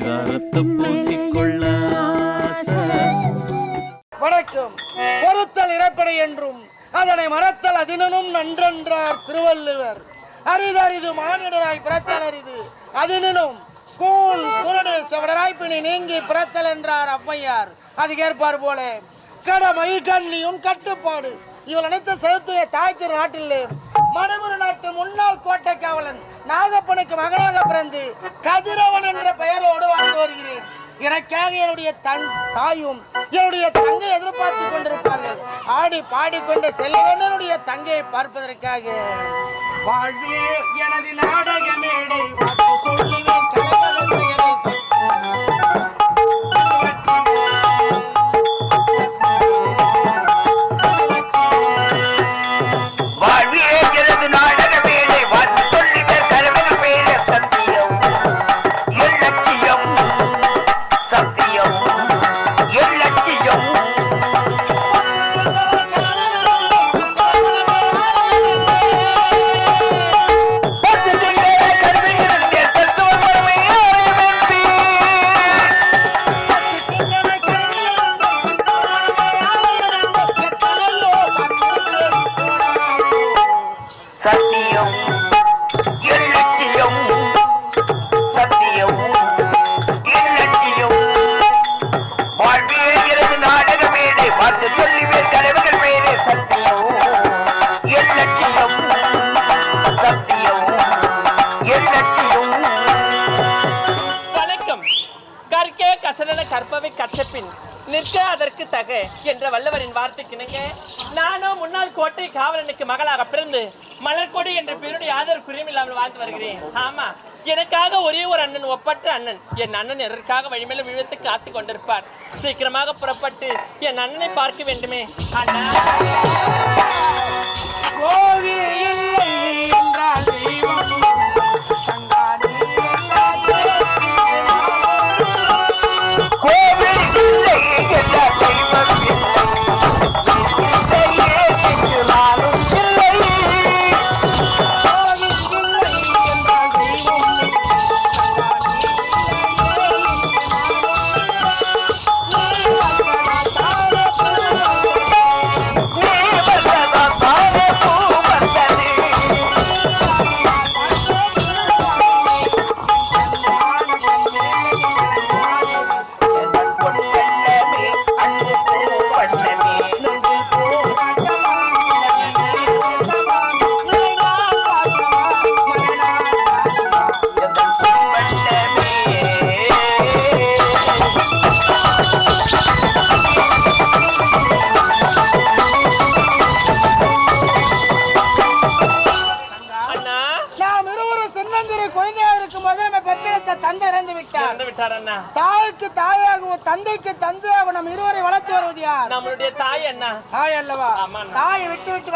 பரிதாரத்தை பூசிக்கொள்ள வணக்கம். பொறுத்தல் இறப்படை என்றும் அதனை மறத்தல் அதினும் நன்றென்றார் திருவள்ளுவர். அரிதரிது மானிடராய் பிறத்தல் அரிது அதினும் கூண் குருடு செவடராய் பிணி நீங்கி பிறத்தல் என்றார் ஔவையார். அதுக்கேற்பார் போல கடமை கண்ணியும் கட்டுப்பாடு. இவள் அனைத்து செலுத்திய தாய் நாட்டிலே மணமுரு நாட்டு முன்னாள் கோட்டை காவலன் நாகப்பனுக்கு மகனாக பிறந்து கதிரவன் என்ற பெயர் எனக்காக என்னுடைய தன் தாயும் என்னுடைய தங்கை எதிர்பார்த்து கொண்டிருப்பார்கள். ஆடி பாடிக்கொண்டு செல்வன் தங்கையை பார்ப்பதற்காக. வாழ்வே எனது நாடக மேடை சொல்லுவேன் கொடுத்தாக என்ற வல்லவரின் வார்த்தைக்கிணங்க நானும் முன்னாள் கோட்டை காவலனுக்கு மகளாக பிறந்து மலர்கொடி என்ற பேருடைய ஆதரவு குறையில்லாமல் வாழ்ந்து வருகிறேன். ஆமா எனக்காக ஒரே ஒரு அண்ணன் ஒப்பற்ற அண்ணன். என் அண்ணன் எதற்காக வழிமேல விழுத்து காத்து கொண்டிருப்பார்? சீக்கிரமாக புறப்பட்டு என் அண்ணனை பார்க்க வேண்டுமே. அண்ணா. கோவில்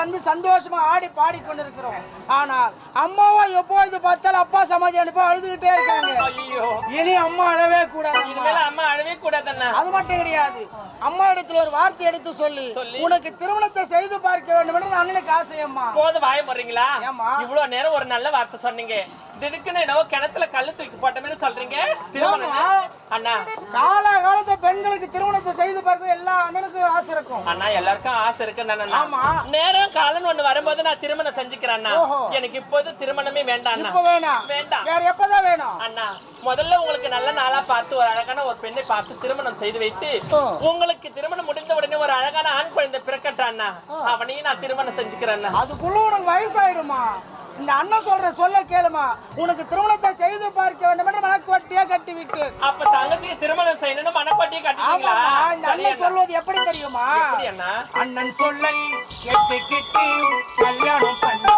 வந்து சந்தோஷமா ஆடி பாடிக்கொண்டிருக்கிறோம். ஆனால் அம்மாவா எப்பொழுது பார்த்தாலும் அப்பா சமாதி அனுப்ப அழுதுகிட்டே இருக்காங்க. இனி அம்மா அழவே கூடாது. அம்மா அழவே கூடாது அது மட்டும் கிடையாது. அம்மா இடத்துல ஒரு வார்த்தை எடுத்து சொல்லி? உனக்கு திருமணத்தை செய்து பார்க்க வேண்டும் என்று அண்ணனுக்கு ஆசை அம்மா போது வாய போடுறீங்களா ஏம்மா? இவ்வளவு நேரம் ஒரு நல்ல வார்த்தை சொன்னீங்க. திடுக்குன்னு என்னவோ கிணத்துல கல்லு தூக்கி போட்ட மாதிரி சொல்றீங்க? திருமணம்? அண்ணா. கால காலத்து பெண்களுக்கு திருமணத்தை செய்து பார்க்க எல்லா அண்ணனுக்கும் ஆசை இருக்கும். அண்ணா எல்லாருக்கும் ஆசை இருக்கு ஆமா. நேரம் காலன் ஒண்ணு வரும்போது நான் திருமணம் செஞ்சுக்கிறேன் அண்ணா. எனக்கு இப்போது திருமணமே வேண்டாம் அண்ணா. இப்ப வேணாம். வேண்டாம். வேற எப்பதான் வேணும்? அண்ணா முதல்ல உங்களுக்கு நல்ல நாளா பார்த்து ஒரு அழகான ஒரு பெண்ணை பார்த்து திருமணம் செய்து வைத்து. உங்களுக்கு திருமணம் முடிந்த உடனே ஒரு அழகான ஆண் குழந்தை பிறக்கட்டும் அண்ணா. அவனையும் நான் திருமணம் செஞ்சுக்கிறேன் அண்ணா. அதுக்குள்ள உனக்கு வயசாயிடுமா? இந்த அண்ணன் சொல்ற சொல்ல கேளுமா? உனக்கு திருமணத்தை செய்து பார்க்க வேண்டும் என்று மனக்கோட்டியா கட்டி விட்டு அப்ப தங்கச்சிக்கு திருமணம் செய்யணும்னு மனப்பாட்டியே கட்டுவீங்களா ஆமாமா இந்த அண்ணன் அண்ணா. சொல்வது எப்படி தெரியுமா? அண்ணன் சொல்லை கேட்டு கிட்டு கல்யாணம் பக்கம்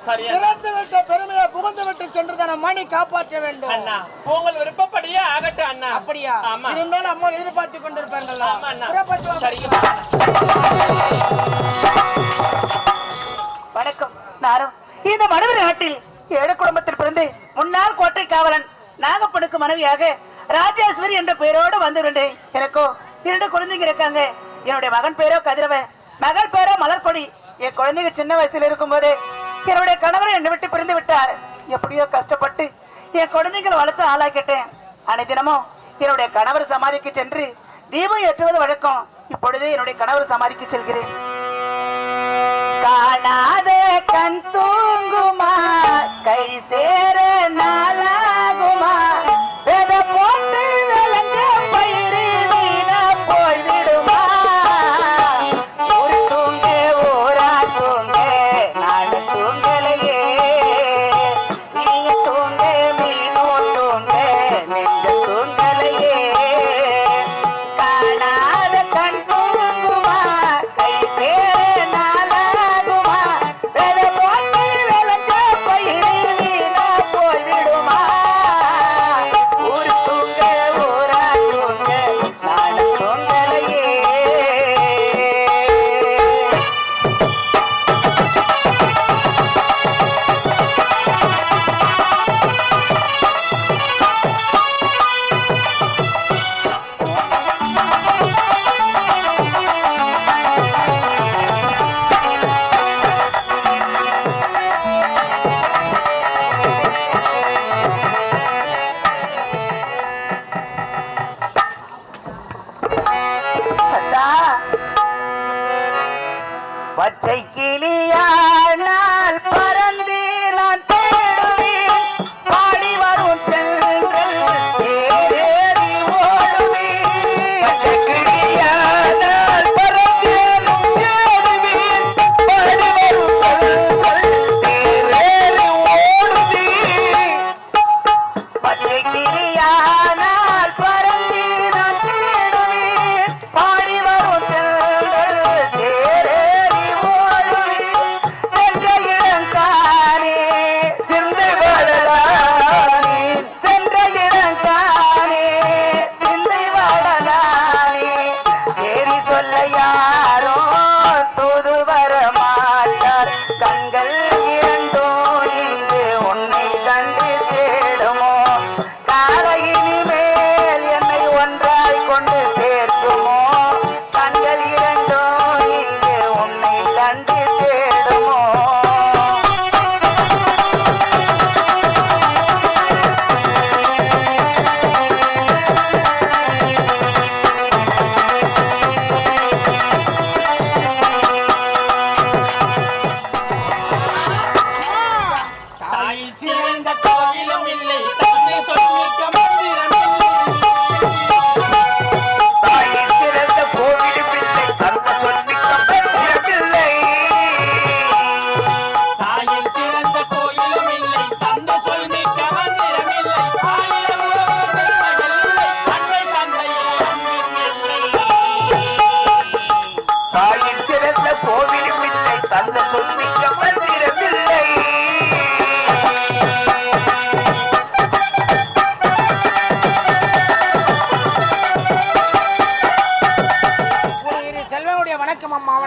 பிறந்து விட்ட பெருமையை புகுந்து விட்டு சென்று தன மணி காப்பாற்ற வேண்டும். அண்ணா உங்கள் விருப்பப்படியே ஆகட்டும் அண்ணா. அப்படியா? இருந்தாலும் அம்மா எதிர்பார்த்து. சரிங்க. வணக்கம் நாரம் இந்த மனுவர் நாட்டில் ஏழு குடும்பத்தில் பிறந்து முன்னாள் கோட்டை காவலன் நாகப்பனுக்கு மனைவியாக ராஜேஸ்வரி என்ற பெயரோடு வந்துவிட்டேன் எனக்கோ இரண்டு குழந்தைங்க இருக்காங்க. என்னுடைய மகன் பேரோ கதிரவன். மகள் பேரோ மலர்கொடி. என் குழந்தைங்க சின்ன வயசுல இருக்கும்போது என்னுடைய கணவர் என்னை விட்டு பிரிந்து விட்டார். எப்படியோ கஷ்டப்பட்டு என் குழந்தைகளை வளர்த்து ஆளாக்கிட்டேன். அனை தினமும் என்னுடைய கணவர் சமாதிக்கு சென்று தீபம் ஏற்றுவது வழக்கம். இப்பொழுது என்னுடைய கணவர் சமாதிக்கு செல்கிறேன். காணாத கண் தூங்குமா? கை சேர நான் பச்சை கிளியா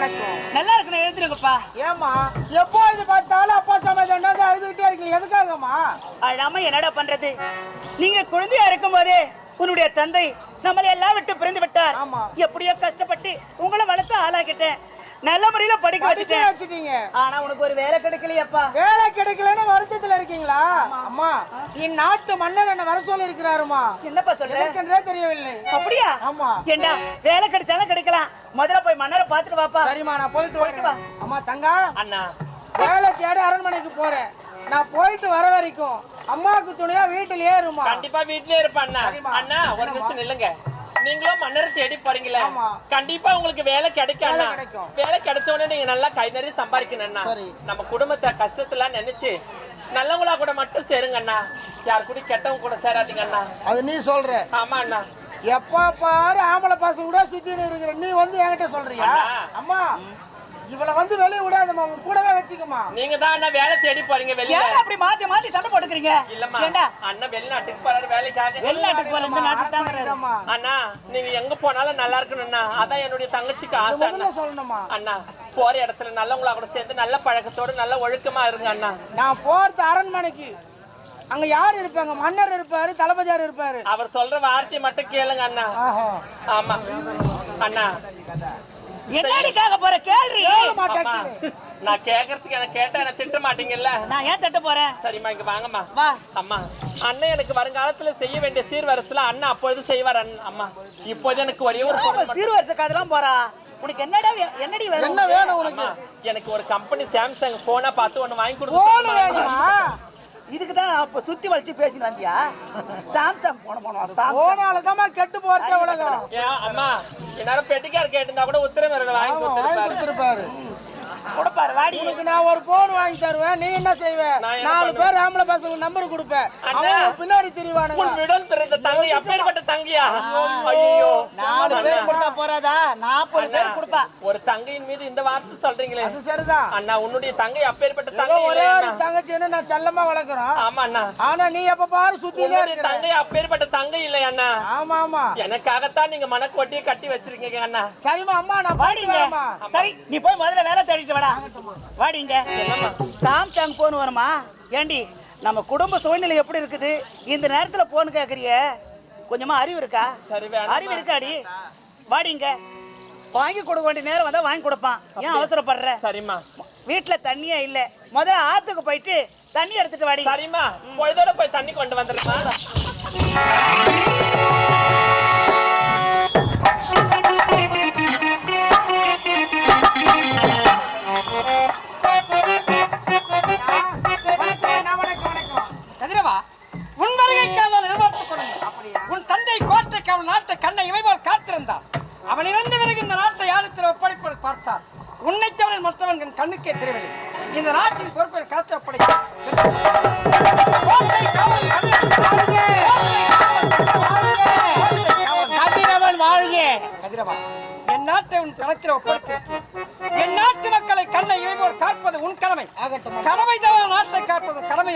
வணக்கம் நல்லா இருக்கணும் எழுதுருங்கப்பா. ஏம்மா எப்போது பார்த்தாலும் அப்பா சமையல் அழுதுகிட்டே இருக்கீங்க? எதுக்காகம்மா? அழாம என்னடா பண்றது? நீங்க குழந்தையா இருக்கும் போதே உன்னுடைய தந்தை நம்மளை எல்லாம் விட்டு பிரிந்து விட்டார். ஆமா. எப்படியோ கஷ்டப்பட்டு உங்களை வளர்த்து ஆளாக்கிட்டேன். நல்ல முறையில படிக்க வச்சுட்டேன். வச்சுட்டீங்க. ஆனா உனக்கு ஒரு வேலை கிடைக்கலையப்பா. வேலை கிடைக்கலன்னு வருத்தத்துல இருக்கீங்களா? அம்மா இந்நாட்டு மன்னர் என்ன வர சொல்லி இருக்கிறாருமா என்னப்பா எனக்கென்றே தெரியவில்லை. அப்படியா? ஆமா. ஏண்டா வேலை கிடைச்சாலும் கிடைக்கலாம். முதல்ல போய் மன்னரை பாத்துட்டு வாப்பா. சரிம்மா நான் போயிட்டு போயிட்டு அம்மா தங்கா அண்ணா. வேலை தேடி அரண்மனைக்கு போறேன். நான் போயிட்டு வர வரைக்கும் அம்மாவுக்கு துணையா வீட்டிலேயே இருமா கண்டிப்பா வீட்லயே இருப்பேன் அண்ணா. அண்ணா ஒரு நிமிஷம் நில்லுங்க. நீங்களும் மன்னர் தேடி போறீங்களே. கண்டிப்பா உங்களுக்கு வேலை கிடைக்கும் வேலை கிடைச்ச உடனே நீங்க நல்லா கை நிறைய சம்பாதிக்கணும் அண்ணா. சரி. நம்ம குடும்பத்தை கஷ்டத்தெல்லாம் நினைச்சு நல்லவங்களா கூட மட்டும் சேருங்க அண்ணா. யார் கூட கெட்டவங்க கூட சேராதீங்க அண்ணா. அது நீ சொல்ற. ஆமா அண்ணா. எப்ப பாரு ஆம்பளை பசங்க கூட சுத்தின்னு இருக்கிற நீ வந்து என்கிட்ட சொல்றியா. அம்மா இவளை வந்து வெளியே விடாதம்மா உங்க கூடவே வச்சுக்கம்மா நீங்க தான் அண்ணா வேலை தேடி போறீங்க வெளியில? ஏன்டா அப்படி மாத்தி மாத்தி சண்டை போட்டுக்கிறீங்க? இல்லம்மா ஏண்டா அண்ணன் வெளிநாட்டுக்கு போறாரு வேலைக்காக. வெளிநாட்டுக்கு போற இந்த நாட்டுக்கு தான். அம்மா அண்ணா நீங்க எங்க போனாலும் நல்லா இருக்கணும்ண்ணா அதான் என்னுடைய தங்கச்சிக்கு ஆசை முதல்ல அண்ணா. சொல்லணுமா? அண்ணா போற இடத்துல நல்லவங்களா கூட சேர்ந்து நல்ல பழக்கத்தோட நல்ல ஒழுக்கமா இருங்க அண்ணா. நான் போறது அரண்மனைக்கு. அங்க யார் இருப்பாங்க? மன்னர் இருப்பாரு தளபதியார் இருப்பாரு. அவர் சொல்ற வார்த்தையை மட்டும் கேளுங்க அண்ணா. ஆமா. அண்ணா என்னடி கேட்க போற? கேள்வி. நான் கேக்குறதுக்கு எனக்கு கேட்டா என்ன திட்ட மாட்டீங்கல்ல? நான் ஏன் தட்ட போறேன்? சரிம்மா இங்க வாங்கம்மா. வா. அம்மா அண்ணன் எனக்கு வருங்காலத்துல செய்ய வேண்டிய சீர்வரிசைல அண்ணன் அப்பொழுது செய்வார் அண்ணன். அம்மா இப்போது எனக்கு ஒரே ஒரு பொருள் மட்டும்- சீர் வருஷ காதெல்லாம் போறா? உனக்கு என்னடா என்னடி வேணும்? என்ன வேணும் உனக்கு? எனக்கு ஒரு கம்பெனி சாம்சங் போனா பார்த்து ஒண்ணு வாங்கி போன் கொடுத்து வேணுமா? இதுக்கு தான் அப்ப சுத்தி வளைச்சு பேசின்னு வந்தியா? சாம்சங் போன போனோம் சாம்சங். போனால தான் கெட்டு போறதே உலகம். அம்மா என்னால பெட்டிக்கார் கேட்டிருந்தா கூட உத்தரவு வாங்கி கொடுத்திருப்பாரு. கொடுப்பாரு வாடி. உனக்கு நான் ஒரு போன் வாங்கி தருவேன். நீ என்ன செய்வ? நாலு? பேர் ஆம்பளை பசங்க நம்பர் கொடுப்பேன். அவன் பின்னாடி திரிவானுங்க. உன் விடன் பிறந்த தங்கை அப்பேற்பட்ட தங்கியா? ஐயோ நாலு பேர் கொடுத்தா போறாதா? நாற்பது பேர் கொடுப்பா. ஒரு தங்கையின் மீது இந்த வார்த்தை சொல்றீங்களே. அது சரிதான். அண்ணா உன்னுடைய தங்கை அப்பேற்பட்ட தங்கை ஒரே இல்லை ஒரு. தங்கச்சின்னு நான் செல்லமா வளர்க்குறோம். ஆமா அண்ணா. ஆனா நீ எப்ப பாரு சுத்தினே இருக்கிற. தங்கை அப்பேற்பட்ட தங்கை இல்லை அண்ணா. ஆமா ஆமா. எனக்காகத்தான் நீங்க மனக்கோட்டையை கட்டி வச்சிருக்கீங்க அண்ணா. சரிம்மா அம்மா நான் பாடிங்க சரி நீ போய் முதல்ல வேலை தேடிட்டு வாடா. வாடிங்க என்னம்மா சாம்சங் போன் வருமா? ஏண்டி நம்ம குடும்ப சூழ்நிலை எப்படி இருக்குது? இந்த நேரத்துல போன் கேக்குறிய. கொஞ்சமா அறிவு இருக்கா. அறிவு இருக்காடி. வாடிங்க வாங்கி கொடுக்க வேண்டிய நேரம் வந்தா வாங்கி கொடுப்பான். ஏன் அவசரப்படுற? சரிம்மா. வீட்டுல தண்ணியே இல்ல. முதல்ல ஆத்துக்கு போயிட்டு தண்ணி எடுத்துட்டு வாடி. சரிம்மா. பொழுதோட போய் தண்ணி கொண்டு வந்துருமா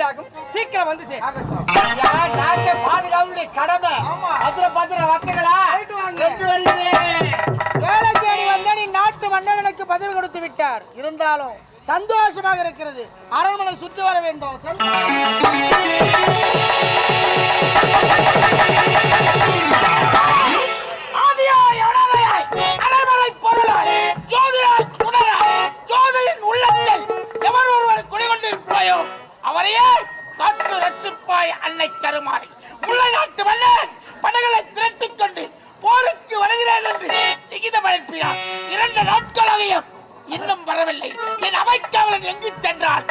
கடமையாகும் சீக்கிரம் வந்து நாட்டை பாதுகாவலுடைய கடமை? பத்திர பத்திர வர்த்தகளா? சென்று வருகிறேன் வேலை தேடி வந்த நீ நாட்டு மன்னர் எனக்கு பதவி கொடுத்து விட்டார். இருந்தாலும் சந்தோஷமாக இருக்கிறது. அரண்மனை சுற்றி வர வேண்டும். அவரையே காத்து ரட்சிப்பாய் அன்னை கருமாறி. உள்ள நாட்டு மன்னன் படைகளை திரட்டிக் கொண்டு போருக்கு வருகிறேன் என்று லிகிதம் அனுப்பினார் இரண்டு நாட்களாகியும் இன்னும் வரவில்லை. என் அமைக்காவலன் எங்கு சென்றான்?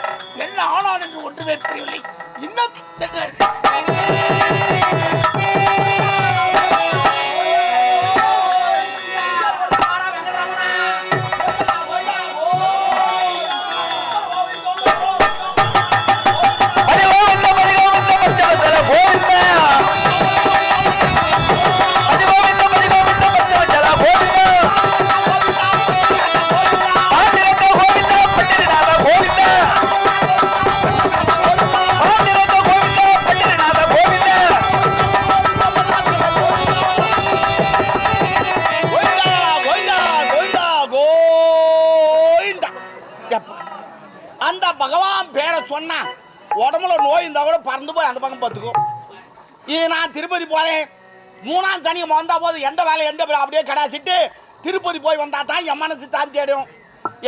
என்ன ஆனான் என்று ஒன்றுமே புரியவில்லை. இன்னும் சென்றார் இது நான் திருப்பதி போறேன். மூணாம் சனி வந்தா போது எந்த வேலை எந்த வேலை? அப்படியே கடாசிட்டு திருப்பதி போய் வந்தா தான் என் மனசு சாந்தி தேடும்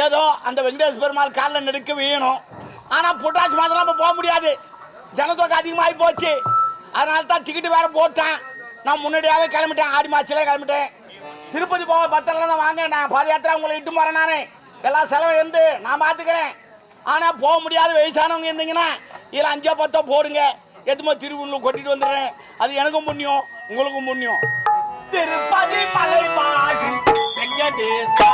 ஏதோ அந்த வெங்கடேஷ் பெருமாள் காலில் நெடுக்க வேணும். ஆனால் புட்டாசி மாதம் இப்போ போக முடியாது. ஜனத்தொகை அதிகமாகி போச்சு. அதனால தான் டிக்கெட்டு வேற போட்டேன். நான் முன்னாடியாகவே கிளம்பிட்டேன். ஆடி மாசத்துல கிளம்பிட்டேன். திருப்பதி போக பத்திரம் தான் வாங்க. நான் பாத யாத்திரை உங்களை இட்டு போகிறேன் நான். எல்லா செலவு இருந்து நான் பார்த்துக்கிறேன் ஆனால் போக முடியாத வயசானவங்க இருந்தீங்கன்னா இதில் அஞ்சோ பத்தோ போடுங்க. எதுமோ திருவுள்ள கொட்டிட்டு வந்துடுறேன்? அது எனக்கும் புண்ணியம் உங்களுக்கும் புண்ணியம். திருப்பதி மலை மாசி வெங்கடேசா.